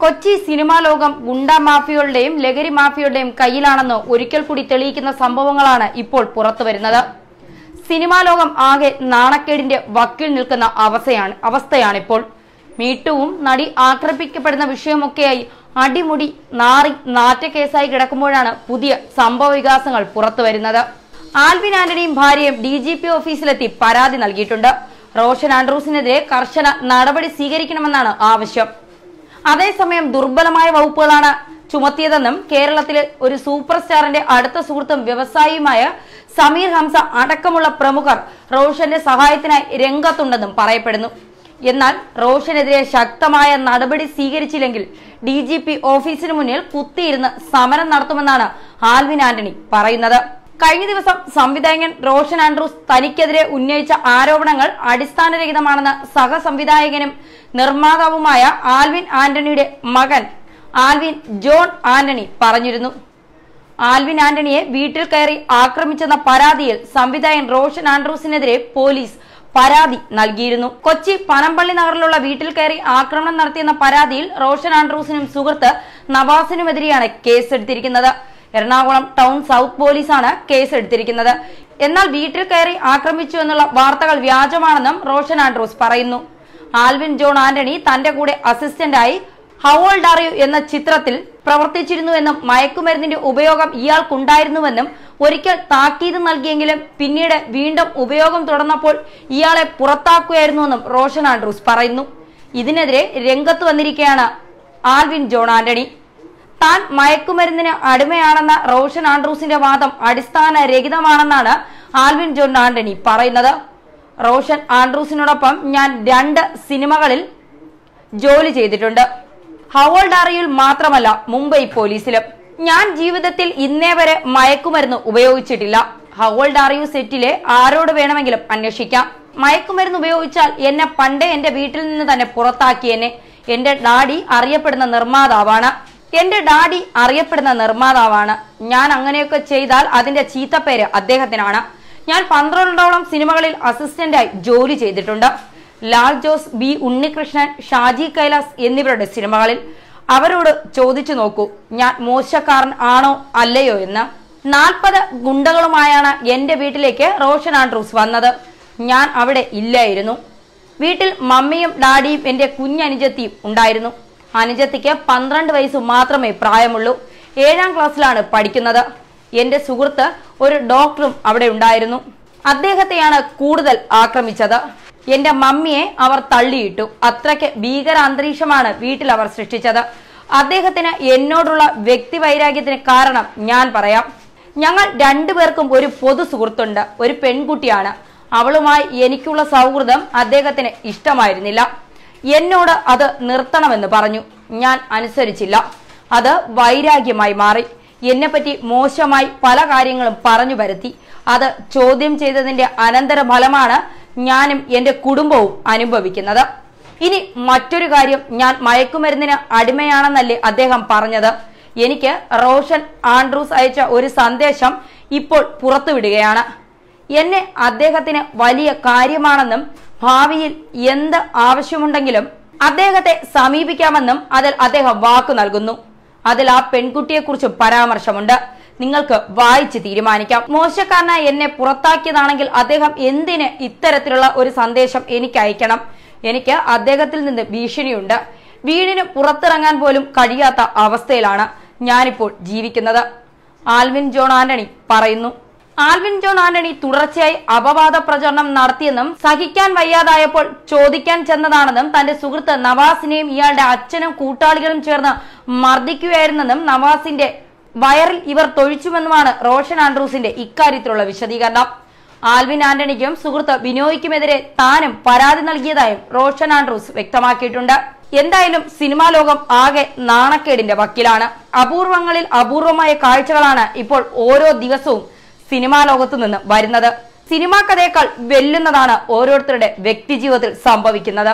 Kochi cinema ലോകം ഗുണ്ട മാഫിയകളുടെയും ലഹരി മാഫിയകളുടെയും കയ്യിലാണെന്ന് ഒരിക്കൽ കൂടി തെളിയിക്കുന്ന സംഭവങ്ങളാണ് ഇപ്പോൾ പുറത്തുവരുന്നത് സിനിമാ ലോകം ആകെ നാണക്കേടിന്റെ വക്കിൽ നിൽക്കുന്ന അവസ്ഥയാണ് അവസ്ഥയാണിപ്പോൾ. മീട്ടുവും നടി ആക്രമിക്കപ്പെടുന്ന വിഷയമൊക്കെയായി അടിമുടി നാറി നാറ്റക്കേസായി കിടക്കുമ്പോഴാണ് പുതിയ സംഭവ വികാസങ്ങൾ പുറത്തുവരുന്നത് ആൽവിൻ ആന്റണിയും ഭാര്യയും ഡി ജി പി ഓഫീസിലെത്തി പരാതി നൽകിയിട്ടുണ്ട്. റോഷൻ ആൻഡ്രൂസിനെതിരെ കർശന നടപടി സ്വീകരിക്കണമെന്നാണ് ആവശ്യം. അതേസമയം ദുർബലമായ വകുപ്പുകളാണ് ചുമത്തിയതെന്നും കേരളത്തിലെ ഒരു സൂപ്പർ സ്റ്റാറിന്റെ അടുത്ത സുഹൃത്തും വ്യവസായിയുമായ സമീർ ഹംസ അടക്കമുള്ള പ്രമുഖർ റോഷന്റെ സഹായത്തിനായി രംഗത്തുണ്ടെന്നും പറയപ്പെടുന്നു. എന്നാൽ റോഷനെതിരെ ശക്തമായ നടപടി സ്വീകരിച്ചില്ലെങ്കിൽ ഡി ജി പി ഓഫീസിന് മുന്നിൽ കുത്തിയിരുന്ന് സമരം നടത്തുമെന്നാണ് ആൽവിൻ ആന്റണി പറയുന്നത്. കഴിഞ്ഞ ദിവസം സംവിധായകൻ റോഷൻ ആൻഡ്രൂസ് തനിക്കെതിരെ ഉന്നയിച്ച ആരോപണങ്ങൾ അടിസ്ഥാനരഹിതമാണെന്ന് സഹസംവിധായകനും നിർമ്മാതാവുമായ ആൽവിൻ ആന്റണിയുടെ മകൻ ആൽവിൻ ജോൺ ആന്റണി പറഞ്ഞിരുന്നു. ആൽവിൻ ആന്റണിയെ വീട്ടിൽ കയറി ആക്രമിച്ചെന്ന പരാതിയിൽ സംവിധായകൻ റോഷൻ ആൻഡ്രൂസിനെതിരെ പോലീസ് പരാതി നൽകിയിരുന്നു. കൊച്ചി പനമ്പള്ളി നഗറിലുള്ള വീട്ടിൽ കയറി ആക്രമണം നടത്തിയെന്ന പരാതിയിൽ റോഷൻ ആൻഡ്രൂസിനും സുഹൃത്ത് നവാസിനുമെതിരെയാണ് കേസെടുത്തിരിക്കുന്നത്. എറണാകുളം ടൗൺ സൗത്ത് പോലീസാണ് കേസെടുത്തിരിക്കുന്നത്. എന്നാൽ വീട്ടിൽ കയറി ആക്രമിച്ചു എന്നുള്ള വാർത്തകൾ വ്യാജമാണെന്നും റോഷൻ ആൻഡ്രൂസ് പറയുന്നു. ആൽവിൻ ജോൺ ആന്റണി തന്റെ കൂടെ അസിസ്റ്റന്റായി ഹൗ ഓൾഡ് ആർ യു എന്ന ചിത്രത്തിൽ പ്രവർത്തിച്ചിരുന്നുവെന്നും മയക്കുമരുന്നിന്റെ ഉപയോഗം ഇയാൾക്കുണ്ടായിരുന്നുവെന്നും ഒരിക്കൽ താക്കീത് നൽകിയെങ്കിലും പിന്നീട് വീണ്ടും ഉപയോഗം തുടർന്നപ്പോൾ ഇയാളെ പുറത്താക്കുകയായിരുന്നുവെന്നും റോഷൻ ആൻഡ്രൂസ് പറയുന്നു. ഇതിനെതിരെ രംഗത്ത് വന്നിരിക്കുകയാണ് ആൽവിൻ ജോൺ ആന്റണി. താൻ മയക്കുമരുന്നിന് അടിമയാണെന്ന റോഷൻ ആൻഡ്രൂസിന്റെ വാദം അടിസ്ഥാന അടിസ്ഥാനരഹിതമാണെന്നാണ് ആൽവിൻ ജോൺ ആന്റണി പറയുന്നത്. റോഷൻ ആൻഡ്രൂസിനോടൊപ്പം ഞാൻ രണ്ട് സിനിമകളിൽ ജോലി ചെയ്തിട്ടുണ്ട്. ഹവോൾഡ് അറിയിൽ മാത്രമല്ല മുംബൈ പോലീസിലും. ഞാൻ ജീവിതത്തിൽ ഇന്നേ വരെ മയക്കുമരുന്ന് ഉപയോഗിച്ചിട്ടില്ല. ഹവോൾഡ് അറിയു സെറ്റിലെ ആരോട് വേണമെങ്കിലും അന്വേഷിക്കാം. മയക്കുമരുന്ന് ഉപയോഗിച്ചാൽ എന്നെ പണ്ടേ എന്റെ വീട്ടിൽ നിന്ന് തന്നെ പുറത്താക്കിയെന്നെ എന്റെ ഡാഡി അറിയപ്പെടുന്ന നിർമ്മാതാവാണ്. എന്റെ ഡാഡി അറിയപ്പെടുന്ന നിർമ്മാതാവാണ്. ഞാൻ അങ്ങനെയൊക്കെ ചെയ്താൽ അതിന്റെ ചീത്തപ്പേര് അദ്ദേഹത്തിനാണ്. ഞാൻ പന്ത്രണ്ടോളം സിനിമകളിൽ അസിസ്റ്റന്റായി ജോലി ചെയ്തിട്ടുണ്ട്. ലാൽ ജോസ് ബി ഉണ്ണികൃഷ്ണൻ ഷാജി കൈലാസ് എന്നിവരുടെ സിനിമകളിൽ. അവരോട് ചോദിച്ചു നോക്കൂ ഞാൻ മോശക്കാരൻ ആണോ അല്ലയോ എന്ന്. നാൽപ്പത് ഗുണ്ടകളുമായാണ് എന്റെ വീട്ടിലേക്ക് റോഷൻ ആൻഡ്രൂസ് വന്നത്. ഞാൻ അവിടെ ഇല്ലായിരുന്നു. വീട്ടിൽ മമ്മിയും ഡാഡിയും എന്റെ കുഞ്ഞനുജത്തിയും ഉണ്ടായിരുന്നു. അനുജത്തിക്ക് പന്ത്രണ്ട് വയസ്സ് മാത്രമേ പ്രായമുള്ളൂ. ഏഴാം ക്ലാസ്സിലാണ് പഠിക്കുന്നത്. എന്റെ സുഹൃത്ത് ഒരു ഡോക്ടറും അവിടെ ഉണ്ടായിരുന്നു. അദ്ദേഹത്തെയാണ് കൂടുതൽ ആക്രമിച്ചത്. എന്റെ മമ്മിയെ അവർ തള്ളിയിട്ടു. അത്രയ്ക്ക് ഭീകര അന്തരീക്ഷമാണ് വീട്ടിൽ അവർ സൃഷ്ടിച്ചത്. അദ്ദേഹത്തിന് എന്നോടുള്ള വ്യക്തിവൈരാഗ്യത്തിന് കാരണം ഞാൻ പറയാം. ഞങ്ങൾ രണ്ടുപേർക്കും ഒരു പൊതു സുഹൃത്തുണ്ട്. ഒരു പെൺകുട്ടിയാണ്. അവളുമായി എനിക്കുള്ള സൗഹൃദം അദ്ദേഹത്തിന് ഇഷ്ടമായിരുന്നില്ല. എന്നോട് അത് നിർത്തണമെന്ന് പറഞ്ഞു. ഞാൻ അനുസരിച്ചില്ല. അത് വൈരാഗ്യമായി മാറി. എന്നെപ്പറ്റി മോശമായി പല കാര്യങ്ങളും പറഞ്ഞു വരുത്തി. അത് ചോദ്യം ചെയ്തതിന്റെ അനന്തരഫലമാണ് ഞാനും എന്റെ കുടുംബവും അനുഭവിക്കുന്നത്. ഇനി മറ്റൊരു കാര്യം ഞാൻ മയക്കുമരുന്നിന് അടിമയാണെന്നല്ലേ അദ്ദേഹം പറഞ്ഞത്. എനിക്ക് റോഷൻ ആൻഡ്രൂസ് അയച്ച ഒരു സന്ദേശം ഇപ്പോൾ പുറത്തുവിടുകയാണ്. എന്നെ അദ്ദേഹത്തിന് വലിയ കാര്യമാണെന്നും ഭാവിയിൽ എന്ത് ആവശ്യമുണ്ടെങ്കിലും അദ്ദേഹത്തെ സമീപിക്കാമെന്നും അതിൽ അദ്ദേഹം വാക്കു നൽകുന്നു. അതിൽ ആ പെൺകുട്ടിയെക്കുറിച്ച് പരാമർശമുണ്ട്. നിങ്ങൾക്ക് വായിച്ച് തീരുമാനിക്കാം. മോശക്കാരനായി എന്നെ പുറത്താക്കിയതാണെങ്കിൽ അദ്ദേഹം എന്തിന് ഇത്തരത്തിലുള്ള ഒരു സന്ദേശം എനിക്ക് അയക്കണം? എനിക്ക് അദ്ദേഹത്തിൽ നിന്ന് ഭീഷണിയുണ്ട്. വീടിന് പുറത്തിറങ്ങാൻ പോലും കഴിയാത്ത അവസ്ഥയിലാണ് ഞാനിപ്പോൾ ജീവിക്കുന്നത്. ആൽവിൻ ജോൺ ആന്റണി പറയുന്നു. ആൽവിൻ ജോൺ ആന്റണി തുടർച്ചയായി അപവാദ പ്രചരണം നടത്തിയെന്നും സഹിക്കാൻ വയ്യാതായപ്പോൾ ചോദിക്കാൻ ചെന്നതാണെന്നും തന്റെ സുഹൃത്ത് നവാസിനെയും ഇയാളുടെ അച്ഛനും കൂട്ടാളികളും ചേർന്ന് മർദ്ദിക്കുകയായിരുന്നെന്നും നവാസിന്റെ വയറിൽ ഇവർ തൊഴിച്ചുവെന്നുമാണ് റോഷൻ ആൻഡ്രൂസിന്റെ ഇക്കാര്യത്തിലുള്ള വിശദീകരണം. ആൽവിൻ ആന്റണിക്കും സുഹൃത്ത് ബിനോയ്ക്കുമെതിരെ താനും പരാതി നൽകിയതായും റോഷൻ ആൻഡ്രൂസ് വ്യക്തമാക്കിയിട്ടുണ്ട്. എന്തായാലും സിനിമാ ലോകം ആകെ നാണക്കേടിന്റെ വക്കിലാണ്. അപൂർവങ്ങളിൽ അപൂർവമായ കാഴ്ചകളാണ് ഇപ്പോൾ ഓരോ ദിവസവും സിനിമാ ലോകത്തു നിന്ന് വരുന്നത്. സിനിമാ കഥയേക്കാൾ വെല്ലുന്നതാണ് ഓരോരുത്തരുടെ വ്യക്തിജീവിതത്തിൽ സംഭവിക്കുന്നത്.